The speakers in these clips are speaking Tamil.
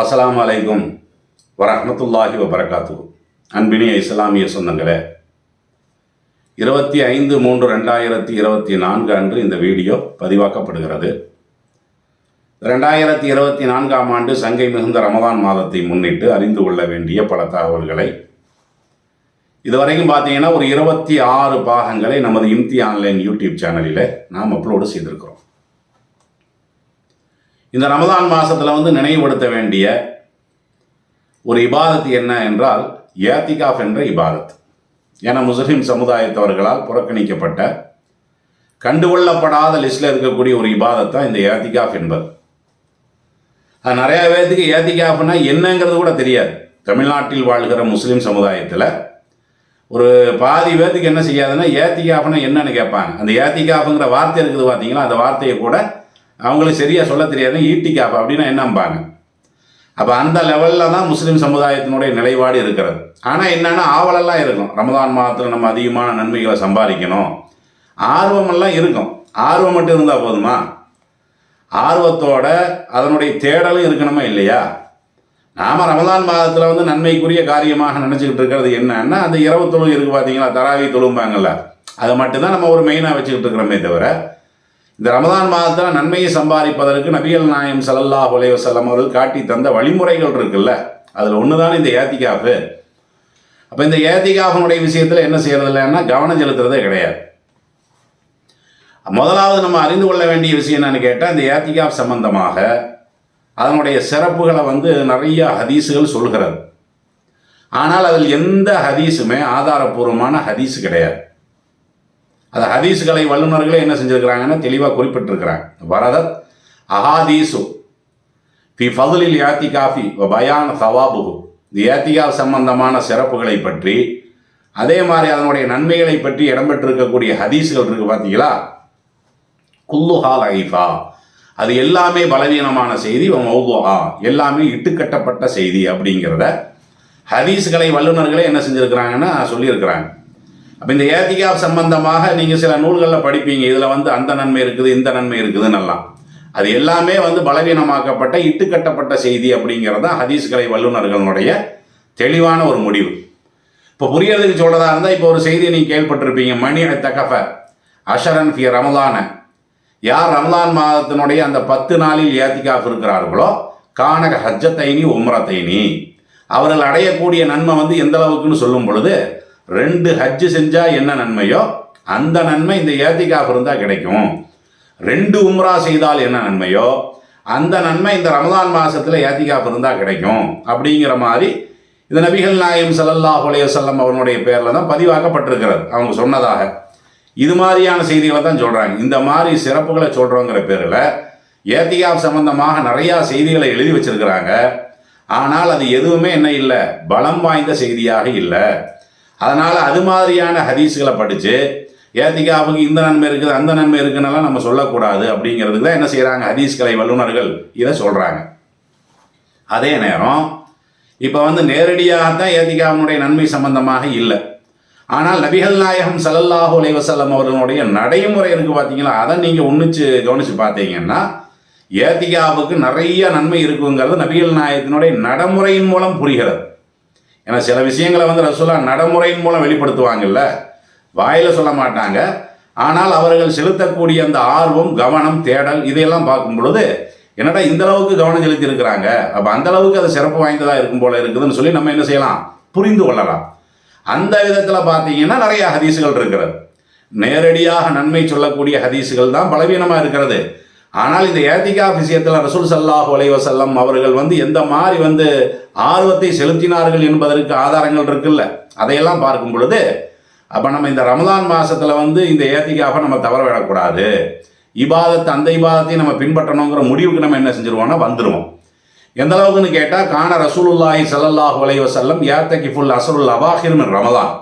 அஸ்லாம் அலைக்கும் வரஹ்மத்துல்லாஹி வபரகாத்து அன்பினிய இஸ்லாமிய சொந்தங்களே இருபத்தி ஐந்து மூன்று ரெண்டாயிரத்தி இருபத்தி நான்கு அன்று இந்த வீடியோ பதிவாக்கப்படுகிறது. ரெண்டாயிரத்தி இருபத்தி நான்காம் ஆண்டு சங்கை மிகுந்த ரமதான் மாதத்தை முன்னிட்டு அறிந்து கொள்ள வேண்டிய பல தகவல்களை இதுவரைக்கும் பார்த்தீங்கன்னா ஒரு இருபத்தி ஆறு பாகங்களை நமது இம்தி ஆன்லைன் யூடியூப் சேனலில் நாம் அப்லோடு செய்திருக்கிறோம். இந்த ரமதான் மாதத்தில் வந்து நினைவுபடுத்த வேண்டிய ஒரு இபாதத் என்ன என்றால் ஏத்திகாஃப் என்ற இபாதத். என முஸ்லிம் சமுதாயத்தவர்களால் புறக்கணிக்கப்பட்ட கண்டுகொள்ளப்படாத லிஸ்டில் இருக்கக்கூடிய ஒரு இபாதத் தான் இந்த ஏத்திகாஃப் என்பது. அது நிறைய பேர்த்துக்கு ஏத்திகாஃப்னா என்னங்கிறது கூட தெரியாது. தமிழ்நாட்டில் வாழ்கிற முஸ்லீம் சமுதாயத்தில் ஒரு பாதி பேர்த்துக்கு என்ன செய்யாதுன்னா ஏத்திகாஃப்னா என்னன்னு கேட்பாங்க. அந்த ஏத்திகாஃபுங்கிற வார்த்தை இருக்குது பார்த்தீங்களா அந்த வார்த்தையை கூட அவங்களுக்கு சரியாக சொல்ல தெரியாது. ஈட்டிக்காப்பா அப்படின்னா என்னம்பாங்க? அப்போ அந்த லெவலில் தான் முஸ்லீம் சமுதாயத்தினுடைய நிலைப்பாடு இருக்கிறது. ஆனால் என்னென்னா ஆவலெல்லாம் இருக்கும். ரமதான் மாதத்தில் நம்ம அதிகமான நன்மைகளை சம்பாதிக்கணும். ஆர்வமெல்லாம் இருக்கும். ஆர்வம் மட்டும் இருந்தால் போதுமா? ஆர்வத்தோட அதனுடைய தேடலும் இருக்கணுமா இல்லையா? நாம் ரமதான் மாதத்தில் வந்து நன்மைக்குரிய காரியமாக நினச்சிக்கிட்டு இருக்கிறது என்னன்னா அந்த இரவு தொழில் இருக்குது பார்த்தீங்களா தராவி தொழும்பாங்கல்ல. அதை மட்டும்தான் நம்ம ஒரு மெயினாக வச்சுக்கிட்டு இருக்கிறோமே தவிர இந்த ரமதான் மாதத்தில் நன்மையை சம்பாதிப்பதற்கு நபிகள் நாயம் சல்லல்லா அலைஹி அவர்கள் காட்டி தந்த வழிமுறைகள் இருக்குல்ல அதில் ஒன்று தான் இந்த ஏத்திகாஃபு. அப்போ இந்த ஏத்திகாஃபனுடைய விஷயத்தில் என்ன செய்யறது இல்லைன்னா கவனம் செலுத்துறதே கிடையாது. முதலாவது நம்ம அறிந்து கொள்ள வேண்டிய விஷயம் என்னன்னு கேட்டால் இந்த ஏத்திகாஃப் சம்பந்தமாக அதனுடைய சிறப்புகளை வந்து நிறைய ஹதீஸுகள் சொல்கிறது. ஆனால் அதில் எந்த ஹதீஸுமே ஆதாரபூர்வமான ஹதீஸ் கிடையாது. அது ஹதீஸுகளை வல்லுநர்களே என்ன செஞ்சிருக்கிறாங்கன்னா தெளிவாக குறிப்பிட்டிருக்கிறாங்க. வரதத் அஹாதீசு ஃபி ஃபதுலில் யாத்தி காஃபி பயான் சவாபுகு இந்த ஏத்திகாஃப் சம்பந்தமான சிறப்புகளை பற்றி அதே மாதிரி அதனுடைய நன்மைகளை பற்றி இடம்பெற்றிருக்கக்கூடிய ஹதீஸுகள் இருக்குது பார்த்தீங்களா குல்லுஹால் ஐஃபா அது எல்லாமே பலவீனமான செய்தி மௌதுஹா. எல்லாமே இட்டுக்கட்டப்பட்ட செய்தி அப்படிங்கிறத ஹதீஸ்களை வல்லுநர்களே என்ன செஞ்சுருக்கிறாங்கன்னா சொல்லியிருக்கிறாங்க. அப்போ இந்த ஏத்திகாப் சம்பந்தமாக நீங்கள் சில நூல்களில் படிப்பீங்க. இதில் வந்து அந்த நன்மை இருக்குது இந்த நன்மை இருக்குதுன்னெல்லாம் அது எல்லாமே வந்து பலவீனமாக்கப்பட்ட இட்டுக்கட்டப்பட்ட செய்தி அப்படிங்கிறது தான் ஹதீஸ்களை வல்லுநர்களுடைய தெளிவான ஒரு முடிவு. இப்போ புரியறதுக்கு சொல்கிறதா இருந்தால் இப்போ ஒரு செய்தியை நீங்கள் கேள்விப்பட்டிருப்பீங்க. மணி தகஃப அஷரன் ஃபி ரமலான. யார் ரமலான் மாதத்தினுடைய அந்த பத்து நாளில் ஏத்திகாஃப் இருக்கிறார்களோ கானக ஹஜ்ஜத்தைனி உம்ரத்தைனி. அவர்கள் அடையக்கூடிய நன்மை வந்து எந்த அளவுக்குன்னு சொல்லும் பொழுது ரெண்டு ஹஜ்ஜு செஞ்சால் என்ன நன்மையோ அந்த நன்மை இந்த ஏத்திகாஃப் இருந்தால் கிடைக்கும். ரெண்டு உம்ரா செய்தால் என்ன நன்மையோ அந்த நன்மை இந்த ரமதான் மாதத்தில் ஏத்திகாஃப் இருந்தால் கிடைக்கும். அப்படிங்கிற மாதிரி இந்த நபிகள் நாயம் சல்லல்லா அலைஹி வஸல்லம் அவனுடைய பேரில் தான் பதிவாக்கப்பட்டிருக்கிறது. அவங்க சொன்னதாக. இது மாதிரியான செய்திகளை தான் சொல்கிறாங்க இந்த மாதிரி சிறப்புகளை சொல்கிறோங்கிற பேரில் ஏத்திகாப் சம்பந்தமாக நிறையா செய்திகளை எழுதி வச்சிருக்கிறாங்க. ஆனால் அது எதுவுமே என்ன இல்லை. பலம் வாய்ந்த செய்தியாக இல்லை. அதனால் அது மாதிரியான ஹதீஸ்களை படித்து ஏத்திகாவுக்கு இந்த நன்மை இருக்குது அந்த நன்மை இருக்குன்னெல்லாம் நம்ம சொல்லக்கூடாது அப்படிங்கிறதுக்கு தான் என்ன செய்கிறாங்க ஹதீஸ்களை வல்லுநர்கள் இதை சொல்கிறாங்க அதே நேரம் இப்போ வந்து நேரடியாகத்தான் ஏத்திகாவினுடைய நன்மை சம்பந்தமாக இல்லை. ஆனால் நபிகள் நாயகம் சல்லல்லாஹு அலைவசல்லம் அவர்களுடைய நடைமுறை இருக்குது பார்த்தீங்களா அதை நீங்கள் ஒன்றுச்சு கவனித்து பார்த்தீங்கன்னா ஏத்திகாவுக்கு நிறைய நன்மை இருக்குங்கிறது நபிகள் நாயகத்தினுடைய நடைமுறையின் மூலம் புரிகிறது. ஏன்னா சில விஷயங்களை வந்து ரசூலா நடைமுறையின் மூலம் வெளிப்படுத்துவாங்கல்ல? வாயில் சொல்ல மாட்டாங்க. ஆனால் அவர்கள் செலுத்தக்கூடிய அந்த ஆர்வம் கவனம் தேடல் இதையெல்லாம் பார்க்கும் பொழுது என்னடா இந்த அளவுக்கு கவனம் செலுத்தி இருக்கிறாங்க அப்போ அந்த அளவுக்கு அது சிறப்பு வாய்ந்ததாக இருக்கும் போல இருக்குதுன்னு சொல்லி நம்ம என்ன செய்யலாம்? புரிந்து கொள்ளலாம். அந்த விதத்தில் பார்த்தீங்கன்னா நிறைய ஹதீஸுகள் இருக்கிறது. நேரடியாக நன்மை சொல்லக்கூடிய ஹதீஸுகள் தான் பலவீனமாக இருக்கிறது. ஆனால் இந்த ஏத்திகா விஷயத்தில் ரசூல் சல்லாஹ் வசல்லம் அவர்கள் வந்து எந்த மாதிரி வந்து ஆர்வத்தை செலுத்தினார்கள் என்பதற்கு ஆதாரங்கள் இருக்குல்ல? அதையெல்லாம் பார்க்கும் பொழுது அப்போ நம்ம இந்த ரமதான் மாதத்தில் வந்து இந்த ஏத்திகாவை நம்ம தவற விடக்கூடாது. இபாதத்தை அந்த இபாதத்தையும் நம்ம பின்பற்றணுங்கிற முடிவுக்கு நம்ம என்ன செஞ்சிருவோம்னா வந்துடுவோம் எந்த அளவுக்குன்னு கேட்டால் காண ரசூலுல்லாஹி சல்லாஹ் உலைவசல்லம் ஏத்தகி ஃபுல் அசருல் அவாஹிர் ரமதான்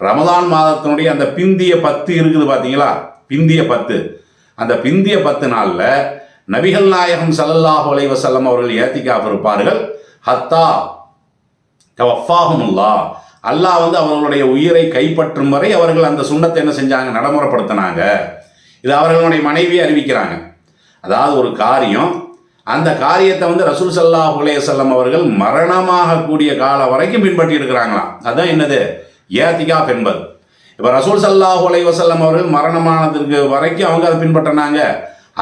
ரமதான் மாதத்தினுடைய அந்த பிந்திய பத்து இருக்குது பார்த்தீங்களா பிந்திய பத்து. அந்த பிந்திய பத்து நாளில் நபிகள் நாயகம் சல்லாஹ் அலைஹி அவர்கள் ஏத்திக்காக இருப்பார்கள். ஹத்தா தவஃபாஹுமுல்லா அல்லாஹ் வந்து அவர்களுடைய உயிரை கைப்பற்றும் வரை அவர்கள் அந்த சுண்ணத்தை என்ன செஞ்சாங்க? நடைமுறைப்படுத்தினாங்க. இது அவர்களுடைய மனைவி அறிவிக்கிறாங்க. அதாவது ஒரு காரியம். அந்த காரியத்தை வந்து ரசூல் சல்லாஹ் உலேசல்லம் அவர்கள் மரணமாக கூடிய காலம் வரைக்கும் பின்பற்றி இருக்கிறாங்களாம். அதுதான் என்னது? ஏத்திகாஃப் என்பது. இப்போ ரசூல் சல்லாஹ் அலை வசல்லம் அவர்கள் மரணமானதுக்கு வரைக்கும் அவங்க அதை பின்பற்றினாங்க.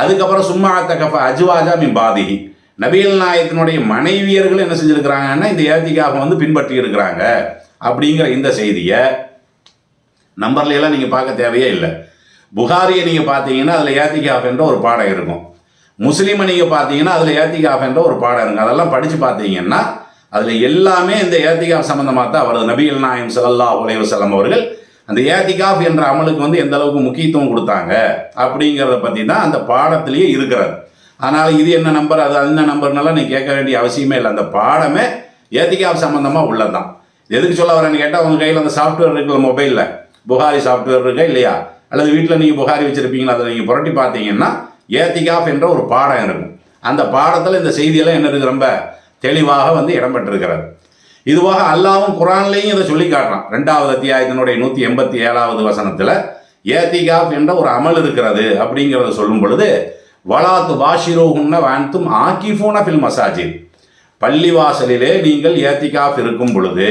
அதுக்கப்புறம் சும்மா தகஃப அஜ்வாஜா மின் பாதிகி நபியல் நாயத்தினுடைய மனைவியர்கள் என்ன செஞ்சுருக்கிறாங்கன்னா இந்த ஏத்திக்காக வந்து பின்பற்றி இருக்கிறாங்க அப்படிங்கிற இந்த செய்தியை நம்பர்ல எல்லாம் நீங்கள் பார்க்க தேவையே இல்லை. புகாரியை நீங்கள் பார்த்தீங்கன்னா அதில் ஏத்திகாஃப் என்ற ஒரு பாடம் இருக்கும். முஸ்லீமை நீங்கள் பார்த்தீங்கன்னா அதில் ஏத்திகாஃப் என்ற ஒரு பாடம் இருக்கும். அதெல்லாம் படித்து பார்த்தீங்கன்னா அதில் எல்லாமே இந்த ஏத்திகாஃப் சம்மந்தமாக தான் வருது. நபிகள் நாயம் சல்லா உலைவசலம் அவர்கள் அந்த ஏத்திகாப் என்ற அமலுக்கு வந்து எந்த அளவுக்கு முக்கியத்துவம் கொடுத்தாங்க அப்படிங்கிறத பற்றி தான் அந்த பாடத்திலேயே இருக்கிறது. அதனால் இது என்ன நம்பர் அது என்ன நம்பர்னால நீ கேட்க வேண்டிய அவசியமே இல்லை. அந்த பாடமே ஏத்திகாஃப் சம்மந்தமாக உள்ளதான் எதுக்கு சொல்ல வரேன்னு கேட்டால் உங்கள் கையில் அந்த சாஃப்ட்வேர் இருக்குல்ல மொபைலில் புகாரி சாஃப்ட்வேர் இருக்கா இல்லையா? அல்லது வீட்டில் நீங்கள் புகாரி வச்சுருப்பீங்களா? அதை நீங்கள் புரட்டி பார்த்தீங்கன்னா ஏத்திகாப் என்ற ஒரு பாடம் இருக்கும். அந்த பாடத்தில் இந்த செய்தியெல்லாம் என்ன இருக்குது ரொம்ப தெளிவாக வந்து இடம்பெற்றிருக்கிறது. இதுவாக அல்லாவும் குரான்லேயும் இதை சொல்லி காட்டுறான். ரெண்டாவது அத்தியாயத்தினுடைய நூற்றி எண்பத்தி ஏழாவது வசனத்தில் ஏத்திகாப் என்ற ஒரு அமல் இருக்கிறது அப்படிங்கிறத சொல்லும் பொழுது வலாத்து பாஷிரோகுன்ன வான்தும் ஆக்கிஃபூன ஃபில் மசாஜித். பள்ளிவாசலிலே நீங்கள் ஏத்திகாப் இருக்கும் பொழுது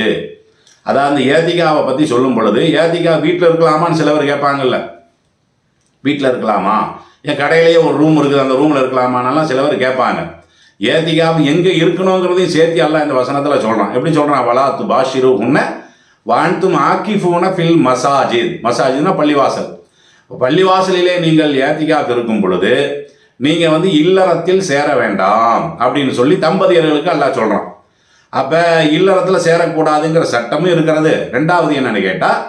அதாவது ஏத்திகாவை பற்றி சொல்லும் பொழுது ஏத்திகா வீட்டில் இருக்கலாமான்னு சிலவர் கேட்பாங்கல்ல. வீட்டில் இருக்கலாமா? என் கடையிலேயே ஒரு ரூம் இருக்குது அந்த ரூமில் இருக்கலாமான்னெல்லாம் சிலவர் கேட்பாங்க. ஏத்திகாப் எங்கே இருக்கணுங்கிறதையும் சேர்த்து எல்லாம் இந்த வசனத்தில் சொல்கிறான் எப்படி சொல்கிறான் வலாத்து பாஷிரு உன்ன வாழ்த்தும் ஆக்கிஃபூன ஃபில் மசாஜித். மசாஜித்னா பள்ளிவாசல். பள்ளிவாசலிலே நீங்கள் ஏத்திகாவுக்கு இருக்கும் பொழுது நீங்கள் வந்து இல்லறத்தில் சேர வேண்டாம் அப்படின்னு சொல்லி தம்பதியர்களுக்கு எல்லாம் சொல்கிறான் அப்போ இல்லறத்தில் சேரக்கூடாதுங்கிற சட்டமும் இருக்கிறது. ரெண்டாவது என்னென்னு கேட்டால்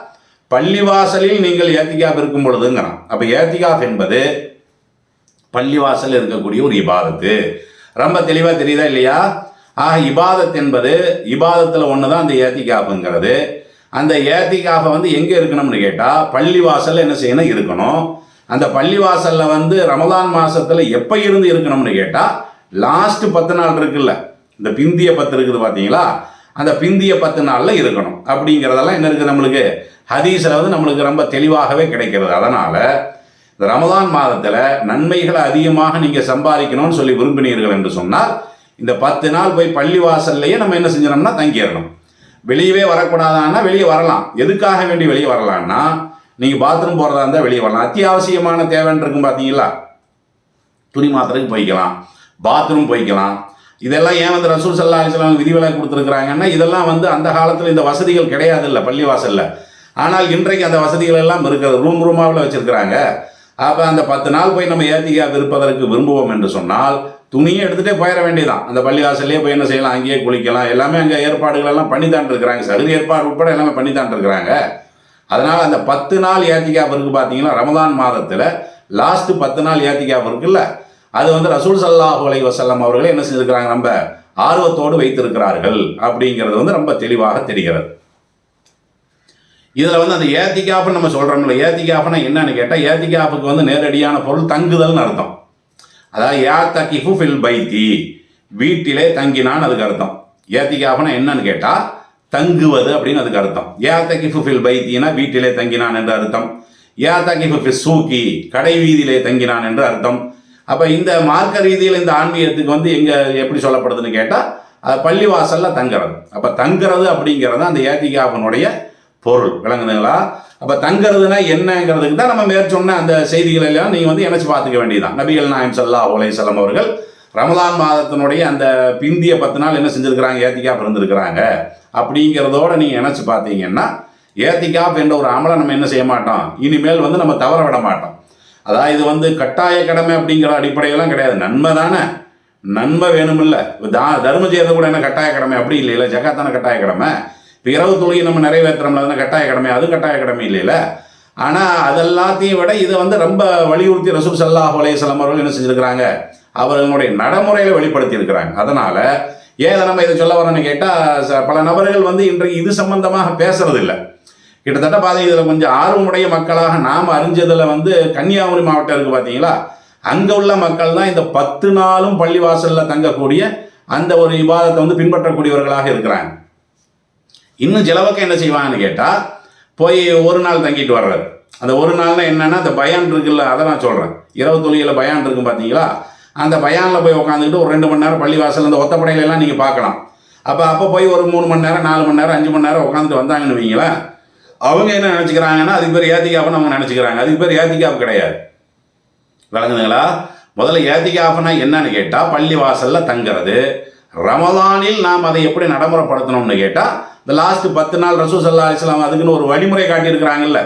பள்ளிவாசலில் நீங்கள் ஏத்திகாப் இருக்கும் பொழுதுங்கிறான். அப்போ ஏத்திகாப் என்பது பள்ளிவாசல் இருக்கக்கூடிய ஒரு இபாதத்து. ரொம்ப தெளிவாக தெரியுதா இல்லையா? ஆக இபாதத் என்பது இபாதத்தில் ஒன்று தான் அந்த ஏத்திகாப்புங்கிறது. அந்த ஏத்திகாப்பை வந்து எங்கே இருக்கணும்னு கேட்டால் பள்ளி வாசலில் என்ன செய்யணும்? இருக்கணும். அந்த பள்ளி வாசலில் வந்து ரமதான் மாதத்தில் எப்போ இருந்து இருக்கணும்னு கேட்டால் லாஸ்ட் பத்து நாள் இருக்குல்ல. இந்த பிந்திய பத்து இருக்குது பார்த்தீங்களா அந்த பிந்திய பத்து நாளில் இருக்கணும். அப்படிங்கிறதெல்லாம் என்ன இருக்குது நம்மளுக்கு? ஹதீஸில் வந்து நம்மளுக்கு ரொம்ப தெளிவாகவே கிடைக்கிறது. அதனால் ரமதான் மாதத்தில் நன்மைகளை அதிகமாக நீங்கள் சம்பாதிக்கணும்னு சொல்லி விரும்பினீர்கள் என்று சொன்னால் இந்த பத்து நாள் போய் பள்ளி வாசல்லையே நம்ம என்ன செஞ்சிடணும்னா தங்கிடணும். வெளியவே வரக்கூடாதான்னா வெளியே வரலாம். எதுக்காக வேண்டி வெளியே வரலான்னா நீங்கள் பாத்ரூம் போகிறதா இருந்தால் வெளியே வரலாம். அத்தியாவசியமான தேவைன்னு இருக்கும் பார்த்தீங்களா துணி மாத்திரைக்கு போய்க்கலாம் பாத்ரூம் போய்க்கலாம். இதெல்லாம் ஏன் வந்து ரசூல் சல்லா அலிஸ்லாம் விதிவிலக்கு கொடுத்துருக்குறாங்கன்னா இதெல்லாம் வந்து அந்த காலத்தில் இந்த வசதிகள் கிடையாது இல்லை பள்ளிவாசலில் ஆனால் இன்றைக்கு அந்த வசதிகள் எல்லாம் இருக்கிறது. ரூம் ரூமாவில் வச்சுருக்கிறாங்க. அப்போ அந்த பத்து நாள் போய் நம்ம ஏத்திகா இருப்பதற்கு விரும்புவோம் என்று சொன்னால் துணியை எடுத்துகிட்டே போயிட வேண்டியதான் அந்த பள்ளிவாசல்லையே போய் என்ன செய்யலாம்? அங்கேயே குளிக்கலாம். எல்லாமே அங்கே ஏற்பாடுகள் எல்லாம் பண்ணி தான் இருக்கிறாங்க. சகுதி ஏற்பாடு உட்பட எல்லாமே பண்ணி தான் இருக்கிறாங்க. அதனால் அந்த பத்து நாள் ஏத்திகாப் பிறகு பார்த்தீங்கன்னா ரமதான் மாதத்தில் லாஸ்ட்டு பத்து நாள் ஏத்திகாப் இருக்குல்ல அது வந்து ரசூல் சல்லாஹூ அலை வசல்லம் அவர்களே என்ன செஞ்சிருக்கிறாங்க? நம்ம ஆர்வத்தோடு வைத்திருக்கிறார்கள் அப்படிங்கிறது வந்து ரொம்ப தெளிவாக தெரிகிறது. இதில் வந்து அந்த ஏத்திகாப்புன்னு நம்ம சொல்கிறோம்ல ஏத்திகாப்புனா என்னன்னு கேட்டால் ஏத்திகாப்புக்கு வந்து நேரடியான பொருள் தங்குதல்னு அர்த்தம். அதாவது யா தகிஃபு ஃபில் பைத்தி. வீட்டிலே தங்கினான்னு அதுக்கு அர்த்தம். ஏத்திகாப்புனா என்னன்னு கேட்டால் தங்குவது அப்படின்னு அதுக்கு அர்த்தம். யா தகிஃபு ஃபில் பைத்தினா வீட்டிலே தங்கினான் என்று அர்த்தம். யா தகிஃபு ஃபில் சூக்கி கடை வீதியிலே தங்கினான் என்று அர்த்தம். அப்போ இந்த மார்க்க ரீதியில் இந்த ஆன்மீகத்துக்கு வந்து எங்கே எப்படி சொல்லப்படுதுன்னு கேட்டால் பள்ளிவாசலில் தங்குறது. அப்போ தங்குறது அப்படிங்கிறது அந்த ஏத்திகாபனுடைய பொருள். விளங்குதுங்களா? அப்போ தங்கிறதுனா என்னங்கிறதுக்கு தான் நம்ம மேற்சொன்ன அந்த செய்திகள் எல்லாம் நீங்கள் வந்து இணைச்சு பார்த்துக்க வேண்டியதான் நபிகள் நாயம் சல்லா செல்லம் அவர்கள் ரமலான் மாதத்தினுடைய அந்த பிந்திய பத்து நாள் என்ன செஞ்சுருக்கிறாங்க? ஏத்திகாப் இருந்திருக்கிறாங்க அப்படிங்கிறதோட நீங்கள் இணைச்சு பார்த்தீங்கன்னா ஏத்திக்காப் என்ற ஒரு அமலை நம்ம என்ன செய்ய மாட்டோம்? இனிமேல் வந்து நம்ம தவற விட மாட்டோம். அதாவது இது வந்து கட்டாய கடமை அப்படிங்கிற அடிப்படையெல்லாம் கிடையாது. நன்மை தானே. நன்மை வேணுமில்ல. தா தர்மம் செய்யறது கூட என்ன கட்டாய கடமை? அப்படி இல்லைல்ல. ஜக்காத்தான கட்டாய கடமை. இப்போ இரவு தொழுகை நம்ம நிறைவேற்றுறோம்ல அதுனா கட்டாய கடமை அது கட்டாய கடமை இல்லைல்ல ஆனால் அதெல்லாத்தையும் விட இதை வந்து ரொம்ப வலியுறுத்தி ரசூல் சல்லாஹ் அலையம் அவர்கள் என்ன செஞ்சுருக்கிறாங்க? அவர்களுடைய நடைமுறையில் வெளிப்படுத்தி இருக்கிறாங்க அதனால் ஏன் நம்ம இதை சொல்ல வரோம்னு கேட்டால் பல நபர்கள் வந்து இன்றைக்கு இது சம்பந்தமாக பேசுறது இல்லை கிட்டத்தட்ட பாதி இதில் கொஞ்சம் ஆர்வமுடைய மக்களாக நாம் அறிஞ்சதில் வந்து கன்னியாகுமரி மாவட்டம் இருக்குது பார்த்தீங்களா அங்கே உள்ள மக்கள் தான் இந்த பத்து நாளும் பள்ளிவாசலில் தங்கக்கூடிய அந்த ஒரு விவாதத்தை வந்து பின்பற்றக்கூடியவர்களாக இருக்கிறாங்க. இன்னும் சில பக்கம் என்ன செய்வாங்கன்னு கேட்டால் போய் ஒரு நாள் தங்கிட்டு வர்றாரு. அந்த ஒரு நாள்னா என்னன்னா அந்த பயான் இருக்குல்ல அதை நான் சொல்கிறேன் இரவு தொழிலில் பயான் இருக்கும் பார்த்தீங்களா அந்த பயானில் போய் உட்காந்துக்கிட்டு ஒரு ரெண்டு மணி நேரம் பள்ளிவாசல் இந்த ஒத்தப்படையில எல்லாம் நீங்கள் பார்க்கலாம். அப்போ அப்போ போய் ஒரு மூணு மணி நேரம் நாலு மணி நேரம் அஞ்சு மணி நேரம் உட்காந்துட்டு வந்தாங்கன்னு வைங்களேன் அவங்க என்ன நினச்சிக்கிறாங்கன்னா அதுக்கு பேர் ஏத்திக்காப்புன்னு அவங்க நினச்சிக்கிறாங்க. அதுக்கு பேர் ஏத்திக்காப்பு கிடையாது. விளங்குதுங்களா? முதல்ல ஏத்திக்காப்புனா என்னன்னு கேட்டால் பள்ளி வாசலில் தங்குறது. ரமதானில் நாம் அதை எப்படி நடைமுறைப்படுத்தணும்னு கேட்டால் இந்த லாஸ்ட் பத்து நாள் ரசூ சல்லா அலிஸ்லாம் அதுக்குன்னு ஒரு வழிமுறை காட்டியிருக்கிறாங்கல்ல.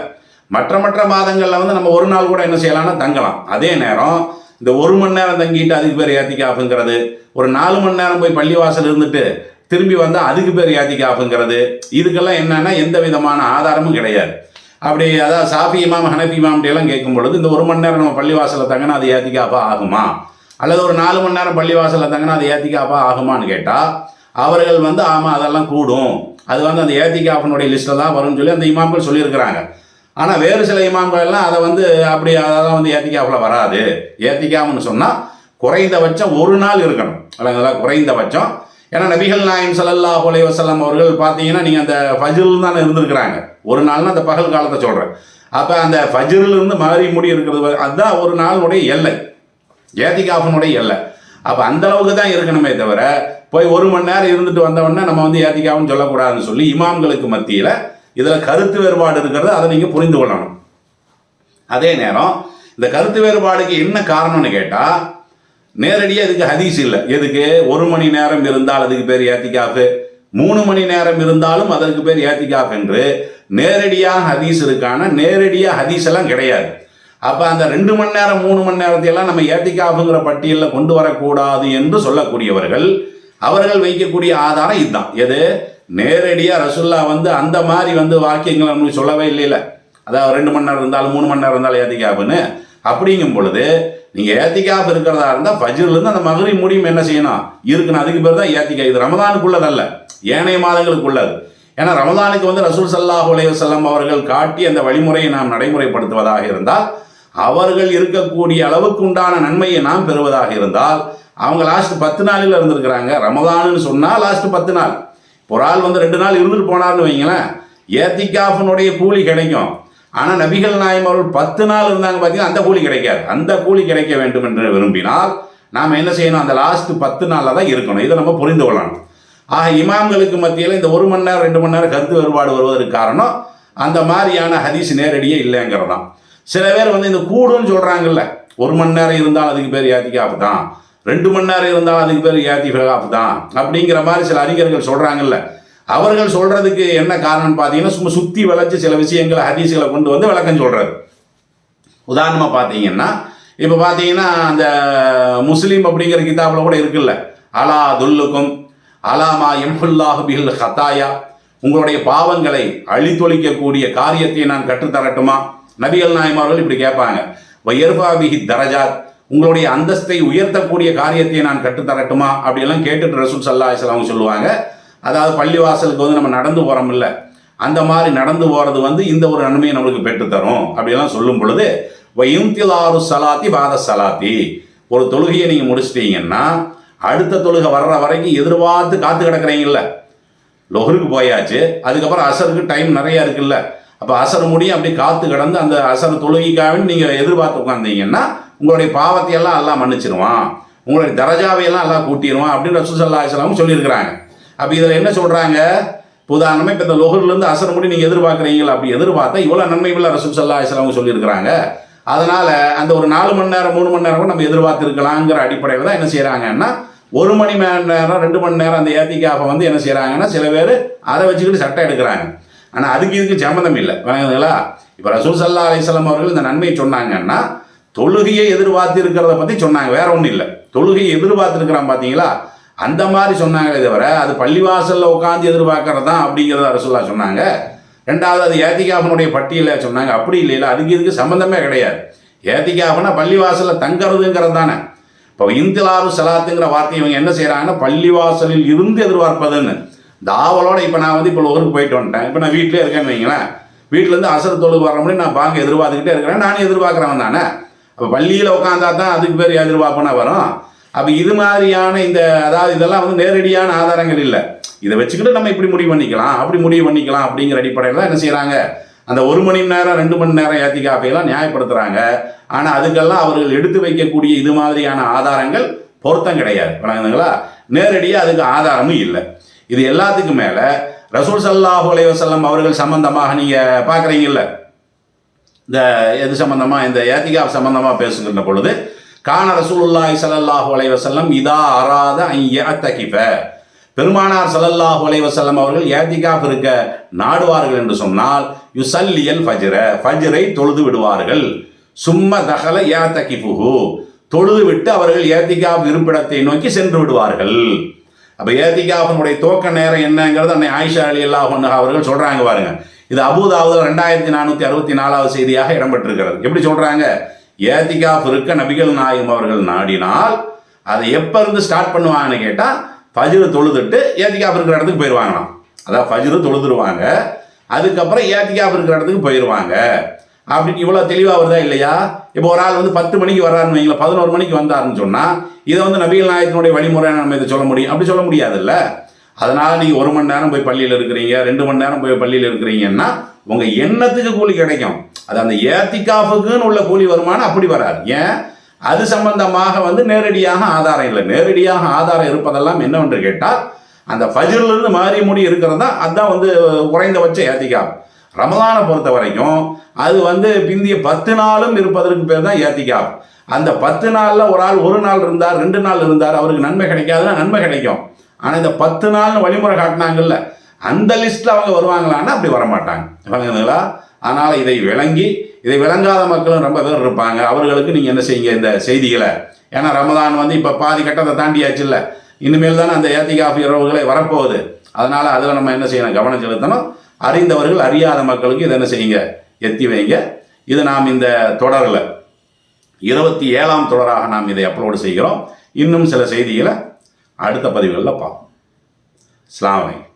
மற்ற மற்ற மாதங்களில் வந்து நம்ம ஒரு நாள் கூட என்ன செய்யலாம்னா தங்கலாம். அதே நேரம் இந்த ஒரு மணி நேரம் தங்கிட்டு அதுக்கு பேர் ஏத்திக்காப்புங்கிறது ஒரு நாலு மணி நேரம் போய் பள்ளிவாசல் இருந்துட்டு திரும்பி வந்தால் அதுக்கு பேர் ஏத்திக்காப்புங்கிறது இதுக்கெல்லாம் என்னன்னா எந்த விதமான ஆதாரமும் கிடையாது. அப்படி அதாவது சாஃபி இமாம் ஹனஃபி இமாம் கேட்கும் பொழுது இந்த ஒரு மணி நேரம் நம்ம பள்ளிவாசலில் தங்கினா அது ஏத்திக்காப்பா ஆகுமா? அல்லது ஒரு நாலு மணி நேரம் பள்ளிவாசலில் தங்கினா அது ஏத்திக்காப்பா ஆகுமான்னு கேட்டால் அவர்கள் வந்து ஆமாம் அதெல்லாம் கூடும். அது வந்து அந்த ஏத்திகாஃபனுடைய லிஸ்ட்டில் தான் வரும்னு சொல்லி அந்த இமாம்கள் சொல்லியிருக்கிறாங்க. ஆனால் வேறு சில இமாம்கள் எல்லாம் அதை வந்து அப்படி அதெல்லாம் வந்து ஏத்திகாஃபில் வராது. ஏத்திகாஃப்னு சொன்னால் குறைந்தபட்சம் ஒரு நாள் இருக்கணும். இல்லைங்களா குறைந்தபட்சம். ஏன்னா நபிகள் நாயம் ஸல்லல்லாஹு அலைஹி வஸல்லம் அவர்கள் பார்த்தீங்கன்னா நீங்கள் அந்த ஃபஜில் தானே இருந்திருக்கிறாங்க. ஒரு நாள்னா அந்த பகல் காலத்தை சொல்கிறேன் அப்போ அந்த ஃபஜிலிருந்து மாறி முடி இருக்கிறது அதுதான் ஒரு நாளுடைய எல்லை. ஏத்திகாஃபனுடைய எல்லை. அப்போ அந்த அளவுக்கு தான் இருக்கணுமே தவிர போய் ஒரு மணி நேரம் இருந்துட்டு வந்தவொடனே நம்ம வந்து ஏத்திக்காவும் சொல்லக்கூடாதுன்னு சொல்லி இமாம்களுக்கு மத்தியில் இதில் கருத்து வேறுபாடு இருக்கிறது அதை நீங்கள் புரிந்து கொள்ளணும். அதே நேரம் இந்த கருத்து வேறுபாடுக்கு என்ன காரணம்னு கேட்டால் நேரடியாக இதுக்கு ஹதீஸ் இல்லை. எதுக்கு? ஒரு மணி நேரம் இருந்தால் அதுக்கு பேர் ஏத்திக்காஃபு. மூணு மணி நேரம் இருந்தாலும் அதற்கு பேர் ஏத்திக்காஃப் என்று நேரடியாக ஹதீஸ் இருக்கான நேரடியாக ஹதீஸ் எல்லாம் கிடையாது. அப்போ அந்த ரெண்டு மணி நேரம் மூணு மணி நேரத்தையெல்லாம் நம்ம ஏத்திகாஃபுங்கிற பட்டியலில் கொண்டு வரக்கூடாது என்று சொல்லக்கூடியவர்கள் அவர்கள் வைக்கக்கூடிய ஆதாரம் இதுதான். எது? நேரடியாக ரசுல்லா வந்து அந்த மாதிரி வந்து வாக்கியங்கள் நம்மளுக்கு சொல்லவே இல்லைல்ல அதாவது ரெண்டு மணி நேரம் இருந்தாலும் மூணு மணி நேரம் இருந்தாலும் ஏத்திக்காப்புன்னு அப்படிங்கும் பொழுது நீங்கள் ஏத்திக்காப் இருக்கிறதா இருந்தால் ஃபஜ்ர்லேருந்து அந்த மகரி முடியும் என்ன செய்யணும்? இருக்கணும் அதுக்கு பேர் தான் ஏத்திக்கா இது ரமதானுக்குள்ளதல்ல. ஏனைய மாதங்களுக்குள்ளது. ஏன்னா ரமதானுக்கு வந்து ரசூல் சல்லாஹ் அலைஹி செல்லம் அவர்கள் காட்டி அந்த வழிமுறையை நாம் நடைமுறைப்படுத்துவதாக இருந்தால் அவர்கள் இருக்கக்கூடிய அளவுக்கு உண்டான நன்மையை நாம் பெறுவதாக இருந்தால் அவங்க லாஸ்ட் பத்து நாளில் இருந்திருக்கிறாங்க. ரமதானுன்னு சொன்னால் லாஸ்ட் பத்து நாள். ஒரு ஆள் வந்து ரெண்டு நாள் இருந்துட்டு போனார்னு வைங்களேன். ஏத்திகாஃபனுடைய கூலி கிடைக்கும். ஆனால் நபிகள் நாயம் அவர்கள் பத்து நாள் இருந்தாங்க பார்த்தீங்கன்னா அந்த கூலி கிடைக்காது. அந்த கூலி கிடைக்க வேண்டும் என்று விரும்பினால் நாம் என்ன செய்யணும்? அந்த லாஸ்ட் பத்து நாளில் தான் இருக்கணும். இதை நம்ம புரிந்து கொள்ளணும். ஆக இமாம்களுக்கு மத்தியில் இந்த ஒரு மணி நேரம் ரெண்டு மணி நேரம் கருத்து வேறுபாடு வருவதற்கு காரணம் அந்த மாதிரியான ஹதீஸ் நேரடியே இல்லைங்கிறதான் சில பேர் வந்து இந்த கூடுன்னு சொல்கிறாங்கல்ல ஒரு மணி நேரம் இருந்தால் அதுக்கு பேர் ஏத்திகாப்பு தான் ரெண்டு மணி நேரம் இருந்தால் அதுக்கு பேர் ஏத்தி காப்பு தான் அப்படிங்கிற மாதிரி சில அறிஞர்கள் சொல்கிறாங்கல்ல அவர்கள் சொல்கிறதுக்கு என்ன காரணம்னு பார்த்தீங்கன்னா சும்மா சுற்றி விளைச்சி சில விஷயங்களை ஹதீஸ்களை கொண்டு வந்து விளக்கம் சொல்கிறது உதாரணமாக பார்த்தீங்கன்னா இப்போ பார்த்தீங்கன்னா அந்த முஸ்லீம் அப்படிங்கிற கிதாபில் கூட இருக்குல்ல அலா துல்லுக்கும் அலாமா எம்ஹுல்லாஹு பிஹில் ஹத்தாயா உங்களுடைய பாவங்களை அழித்தொழிக்கக்கூடிய காரியத்தை நான் கற்றுத்தரட்டுமா? நபிகள் நாயமார்கள் இப்படி கேட்பாங்க. வயர்பாபிஹி தரஜாத். உங்களுடைய அந்தஸ்தை உயர்த்தக்கூடிய காரியத்தை நான் கற்றுத்தரட்டுமா அப்படியெல்லாம் கேட்டுட்டு ரசூல் சல்லா அவங்க சொல்லுவாங்க. அதாவது பள்ளிவாசலுக்கு வந்து நம்ம நடந்து போகிறோம் இல்லை. அந்த மாதிரி நடந்து போகிறது வந்து இந்த ஒரு நன்மையை நம்மளுக்கு பெற்றுத்தரும் அப்படியெல்லாம் சொல்லும் பொழுது வயுந்திலாறு சலாத்தி பாத சலாத்தி ஒரு தொழுகையை நீங்கள் முடிச்சிட்டீங்கன்னா அடுத்த தொழுகை வர்ற வரைக்கும் எதிர்பார்த்து காத்து கிடக்குறீங்கல்ல. லொஹருக்கு போயாச்சு அதுக்கப்புறம் அசருக்கு டைம் நிறையா இருக்குல்ல. அப்போ அசர முடியும் அப்படி காத்து கிடந்து அந்த அசர் தொழுகிக்காவின்னு நீங்கள் எதிர்பார்த்து உட்காந்தீங்கன்னா உங்களுடைய பாவத்தையெல்லாம் எல்லாம் மன்னிச்சிருவான். உங்களுடைய தரஜாவையெல்லாம் எல்லாம் கூட்டிடுவான் அப்படின்னு ரசூல் சல்லா அலிஸ்லாமும் சொல்லியிருக்கிறாங்க. அப்போ இதில் என்ன சொல்கிறாங்க உதாரணமாக இப்போ இந்த லொஹர்லேருந்து அசர் முடி நீங்கள் எதிர்பார்க்குறீங்களா? அப்படி எதிர்பார்த்தா இவ்வளோ நன்மை ரசூல் சல்லா அலிஸ்லாமும் சொல்லியிருக்கிறாங்க. அதனால் அந்த ஒரு நாலு மணி நேரம் மூணு மணி நேரம் கூட நம்ம எதிர்பார்த்துருக்கலாங்கிற அடிப்படையில் தான் என்ன செய்கிறாங்கன்னா ஒரு மணி நேரம் ரெண்டு மணி நேரம் அந்த ஏத்திக்காப்பை வந்து என்ன செய்கிறாங்கன்னா சில பேர் அதை வச்சுக்கிட்டு சட்டை எடுக்கிறாங்க. ஆனால் அதுக்கு இதுக்கு சம்மந்தம் இல்லை. வணங்குதுங்களா இப்போ ரசூல் சல்லா அலிஸ்லாம் அவர்கள் இந்த நன்மை சொன்னாங்கன்னா தொழுகையை எதிர்பார்த்து இருக்கிறத பற்றி சொன்னாங்க வேற ஒன்றும் இல்லை. தொழுகையை எதிர்பார்த்துருக்கிறான் பார்த்தீங்களா அந்த மாதிரி சொன்னாங்களே தவிர அது பள்ளிவாசலில் உட்காந்து எதிர்பார்க்கறது தான் அப்படிங்கிறத ரசூல்லா சொன்னாங்க. ரெண்டாவது அது ஏத்திகாஃபனுடைய பட்டியலில் சொன்னாங்க. அப்படி இல்லைல்ல அதுக்கு இதுக்கு சம்மந்தமே கிடையாது. ஏத்திகாஃபனா பள்ளிவாசலில் தங்கிறதுங்கிறது தானே. இப்போ இந்திலாரு சலாத்துங்கிற வார்த்தை இவங்க என்ன செய்கிறாங்கன்னா பள்ளிவாசலில் இருந்து எதிர்பார்ப்பதுன்னு. இந்த ஆவலோட இப்போ நான் வந்து இப்போ ஊருக்கு போயிட்டு வந்துட்டேன். இப்போ நான் வீட்டிலே இருக்கேன்னு வைங்களேன். வீட்டிலேருந்து அசர் தொழுகு வர முடியும் நான் பாங்க எதிர்பார்த்துக்கிட்டே இருக்கிறேன். நானும் எதிர்பார்க்குறவன் தானே. அப்போ பள்ளியில் உட்காந்தா தான் அதுக்கு பேர் எதிர்பார்ப்புனா வரும். அப்போ இது மாதிரியான இந்த அதாவது இதெல்லாம் வந்து நேரடியான ஆதாரங்கள் இல்லை. இதை வச்சுக்கிட்டு நம்ம இப்படி முடிவு பண்ணிக்கலாம். அப்படி முடிவு பண்ணிக்கலாம் அப்படிங்கிற அடிப்படையில் தான் என்ன செய்கிறாங்க அந்த ஒரு மணி நேரம் ரெண்டு மணி நேரம் ஏத்திகாஃபையெல்லாம் நியாயப்படுத்துகிறாங்க ஆனால் அதுக்கெல்லாம் அவர்கள் எடுத்து வைக்கக்கூடிய இது மாதிரியான ஆதாரங்கள் பொருத்தம் கிடையாது. வணங்குதுங்களா நேரடியாக அதுக்கு ஆதாரமும் இல்லை. இது எல்லாத்துக்கும் மேலே ரசூல் சல்லாஹூ அலைஹி அவர்கள் சம்பந்தமாக நீங்கள் பார்க்குறீங்கல்ல? இந்த எது சம்பந்தமாக இந்த ஏத்திகாப் சம்பந்தமாக பேசுகின்ற பொழுது கான ரசூலுல்லாஹி சல்லாஹூ அலைஹி வஸல்லம் இதா அராத ஐ பெருமானார் சல்லல்லாஹ் அலைஹி வஸல்லம் அவர்கள் ஏத்திகாப் இருக்க நாடுவார்கள் என்று சொன்னால் யுசல்லியல் ஃபஜ்ர. ஃபஜ்ரை தொழுது விடுவார்கள். சும்ம தகல ஏத்தகிஃபுஹு தொழுது விட்டு அவர்கள் ஏத்திகாப் இருப்பிடத்தை நோக்கி சென்று விடுவார்கள். அப்போ ஏத்திகாஃபனுடைய துவக்க நேரம் என்னங்கிறது அன்னை ஆயிஷா அலி அல்லாஹ் அவர்கள் சொல்கிறாங்க பாருங்க. இது அபுதாபுல ரெண்டாயிரத்தி நானூற்றி அறுபத்தி நாலாவது செய்தியாக இடம்பெற்றிருக்கிறது. எப்படி சொல்கிறாங்க ஏத்திகாஃப் இருக்க நபிகள் நாயகம் அவர்கள் நாடினால் அதை எப்போ இருந்து ஸ்டார்ட் பண்ணுவாங்கன்னு கேட்டால் ஃபஜ்ரு தொழுதுட்டு ஏத்திகாஃப் இருக்கிற இடத்துக்கு போயிடுவாங்களாம் அதான் ஃபஜ்ரு தொழுதுருவாங்க. அதுக்கப்புறம் ஏத்திகாஃப் இருக்கிற இடத்துக்கு போயிடுவாங்க அப்படின்னு இவ்வளோ தெளிவாக வருதா இல்லையா? இப்போ ஒரு ஆள் வந்து பத்து மணிக்கு வர்றாருன்னு வைங்களேன் பதினோரு மணிக்கு வந்தாருன்னு சொன்னால் இதை வந்து நபிகள் நாயகத்தினுடைய வழிமுறை நம்ம இதை சொல்ல முடியும்? அப்படி சொல்ல முடியாதுல்ல. அதனால் நீங்கள் ஒரு மணி நேரம் போய் பள்ளியில் இருக்கிறீங்க ரெண்டு மணி நேரம் போய் பள்ளியில் இருக்கிறீங்கன்னா உங்கள் எண்ணத்துக்கு கூலி கிடைக்கும். அது அந்த ஏத்திகாஃபுக்குன்னு உள்ள கூலி வருமானம் அப்படி வராது. ஏன்? அது சம்பந்தமாக வந்து நேரடியாக ஆதாரம் இல்லை. நேரடியாக ஆதாரம் இருப்பதெல்லாம் என்னவென்று கேட்டால் அந்த ஃபஜிலிருந்து மாறி முடி இருக்கிறது தான் அதுதான் வந்து குறைந்தபட்ச ஏத்திகாப் ரமலானை பொறுத்த வரைக்கும் அது வந்து பிந்திய பத்து நாளும் இருப்பதற்கு பேர் தான் ஏத்திகாப் அந்த பத்து நாளில் ஒரு ஆள் ஒரு நாள் இருந்தார் ரெண்டு நாள் இருந்தார் அவருக்கு நன்மை கிடைக்காதுன்னா நன்மை கிடைக்கும். ஆனால் இந்த பத்து நாள்னு வழிமுறை காட்டினாங்கல்ல அந்த லிஸ்ட்டில் அவங்க வருவாங்களான்னா அப்படி வரமாட்டாங்க. விளங்குதுங்களா அதனால் இதை விளங்கி இதை விளங்காத மக்களும் ரொம்ப பேர் இருப்பாங்க. அவர்களுக்கு நீங்கள் என்ன செய்யுங்க இந்த செய்திகளை? ஏன்னா ரமதான் வந்து இப்போ பாதி கட்டத்தை தாண்டியாச்சு இல்லை இனிமேல் தானே அந்த ஏத்திகாஃப் இரவுகளை வரப்போகுது. அதனால் அதில் நம்ம என்ன செய்யணும்? கவனம் செலுத்தணும். அறிந்தவர்கள் அறியாத மக்களுக்கு இதை என்ன செய்யுங்க? எத்தி வைங்க. இது நாம் இந்த தொடரில் இருபத்தி ஏழாம் தொடராக நாம் இதை அப்லோடு செய்கிறோம். இன்னும் சில செய்திகளை அடுத்த பதிவுகளில் பார்ப்போம். அஸ்ஸலாமு